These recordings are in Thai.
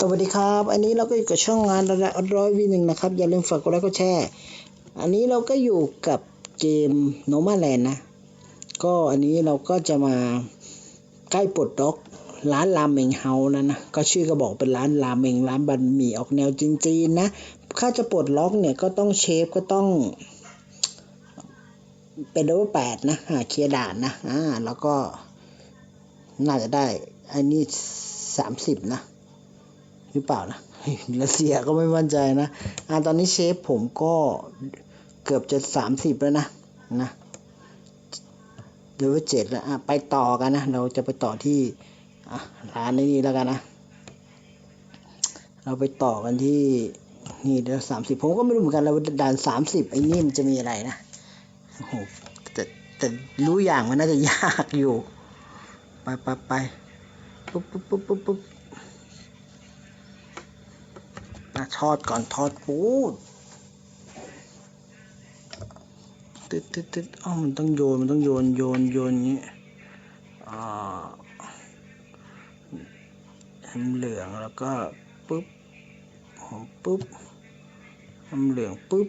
สวัสดีครับ อันนี้เราก็อยู่กับช่องงานระดับร้อยวีหนึ่งนะครับ อย่าลืมฝากกดไลค์กดแชร์ อันนี้เราก็อยู่กับเกมโนมาแลนนะ ก็อันนี้เราก็จะมาใกล้ปลดล็อกร้านรามเมงเฮานะนะ ก็ชื่อก็บอกเป็นร้านรามเมงร้านบันหมี่ออกแนวจีนๆนะ ถ้าจะปลดล็อกเนี่ยก็ต้องเชฟก็ต้องเป็นเลเวลแปดนะหาเคลียร์ด่านนะอ่าแล้วก็น่าจะได้อันนี้สามสิบนะ หรือเปล่านะรัสเซียก็ไม่มั่นใจนะอ่าตอนนี้เชฟผมก็เกือบจะสามสิบแล้วนะนะเลเวลเจ็ดแล้วอะไปต่อกันนะ เราจะไปต่อที่อะร้านนี้แล้วกันนะ เราไปต่อกันที่นี่เดี๋ยวสามสิบผมก็ไม่รู้เหมือนกันแล้วาด่านสามสิบไอ้นี่มันจะมีอะไรนะโอ้โหแต่แต่รู้อย่างมันน่าจะยากอยู่ ไปไปไปปุ๊บปุ๊บปุ๊บปุ๊บปุ๊บอะ ทอดก่อนทอดปูดตึ๊ดตึ๊ดตึ๊ดอ้าวมันต้องโยน มันต้องโยน โยน โยนอย่างนี้อ่าน้ำเหลืองแล้วก็ปุ๊บหอมปุ๊บน้ำเหลืองปุ๊บ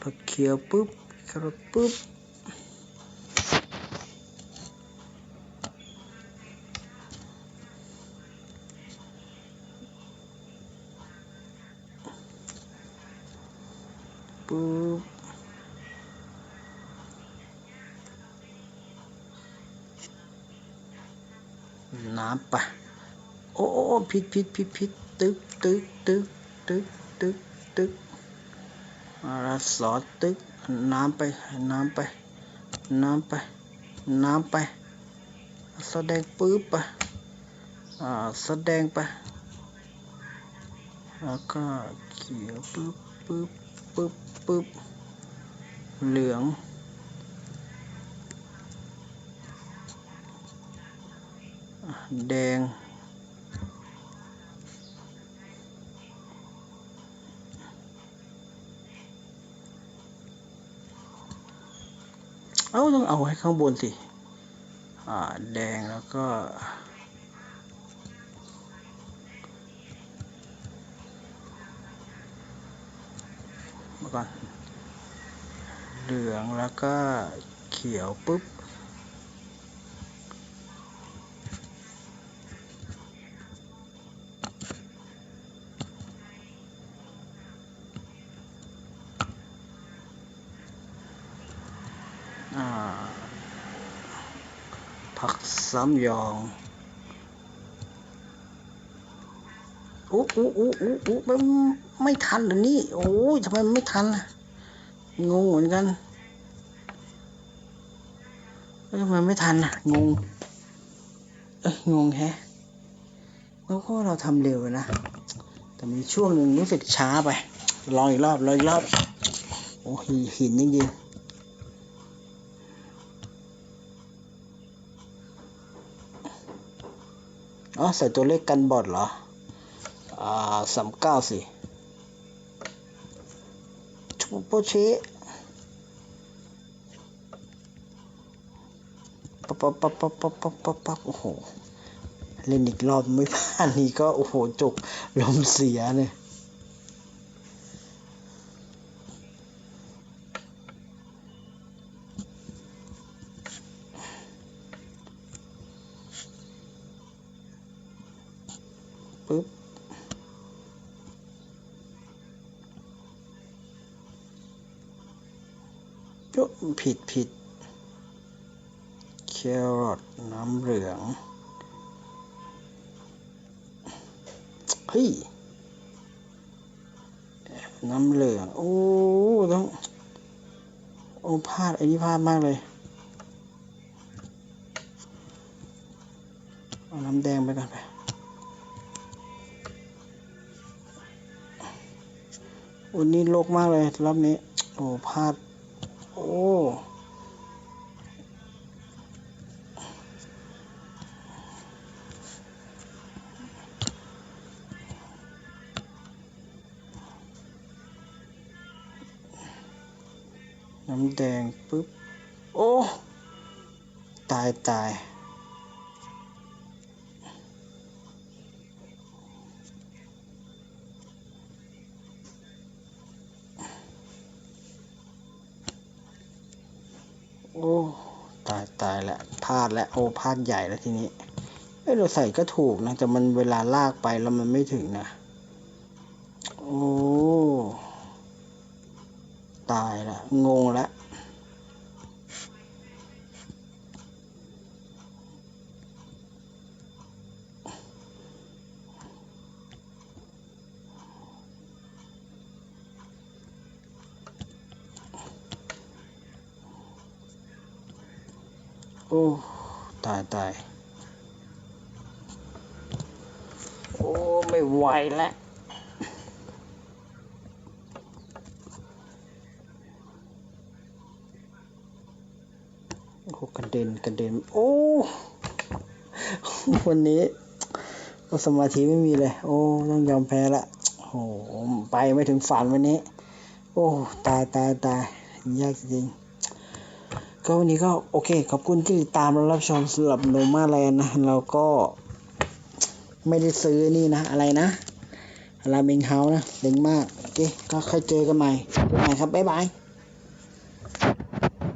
ผักเขียวปุ๊บกระปุ๊บ ปุ๊บน้ำไปะโอ้โอ้ผิดผิดผิดผิดตึกตึกตึกตึกตึกตึกราสอตึกน้ำไปน้ำไปน้ำไปน้ำไป แสดงปุ๊บไปแสดงไปแล้วก็เขียวปุ๊บปุ๊บปุ๊บ ปุ๊บ เหลือง แดง เอาต้องเอาให้ข้างบนสิ อ่า แดงแล้วก็ ก่อนเหลืองแล้วก็เขียวปุ๊บ ผักซ้ำยอง อู้อู้อู้อู้อู้ไม่ไม่ทันเหรอนี่โอ้ยทำไมมันไม่ทันล่ะงงเหมือนกันเอ้ยทำไมไม่ทันอะงงเอ้ยงงแฮะแล้วก็เราทำเร็วนะแต่มีช่วงหนึ่งรู้สึกช้าไปลองอีกรอบลองอีกรอบโอ้หินหินจริงๆอ๋อใส่ตัวเลขกันบอดเหรอ อ่าสามเก้าสิชูโปเชปั๊บปั๊บปั๊บปั๊บปั๊บปั๊บปั๊บปั๊บโอ้โห เล่นอีกรอบไม่ผ่านนี่ก็ โอ้โห จุก ลมเสียเนี่ยปึ๊บ โอ๊ะผิดผิดแครอทน้ำเหลือง เฮ้ย น้ำเหลือง โอ้ ต้อง โอ้พลาดไอ้นี่พลาดมากเลย เอาน้ำแดงไปก่อนไปวันนี้โลกมากเลย รอบนี้ โอ้พลาด โอ้น้ำแดงปุ๊บ โอ้ ตายตาย โอ้ ตายตายแล้วพลาดแล้วโอ้พลาดใหญ่แล้วทีนี้เอ้ยเราใส่ก็ถูกนะแต่มันเวลาลากไปแล้วมันไม่ถึงนะ โอ้ ตายละงงละ โอ้ ตายตายโอ้ ไม่ไหวแล้วโอ้กระเด็นกระเด็น โอ้ วันนี้สมาธิไม่มีเลย โอ้ ต้องยอมแพ้ละโอ้ไปไม่ถึงฝันวันนี้ โอ้ ตายตายตายยากจริง ก็วันนี้ก็โอเค ขอบคุณที่ติดตามและรับชมสำหรับโนมาแลนนะเราก็ไม่ได้ซื้อนี่นะ อะไรนะราเมงเฮานะเด็งมาก โอเค ก็ค่อยเจอกันใหม่ใหม่ครับ บ๊ายบาย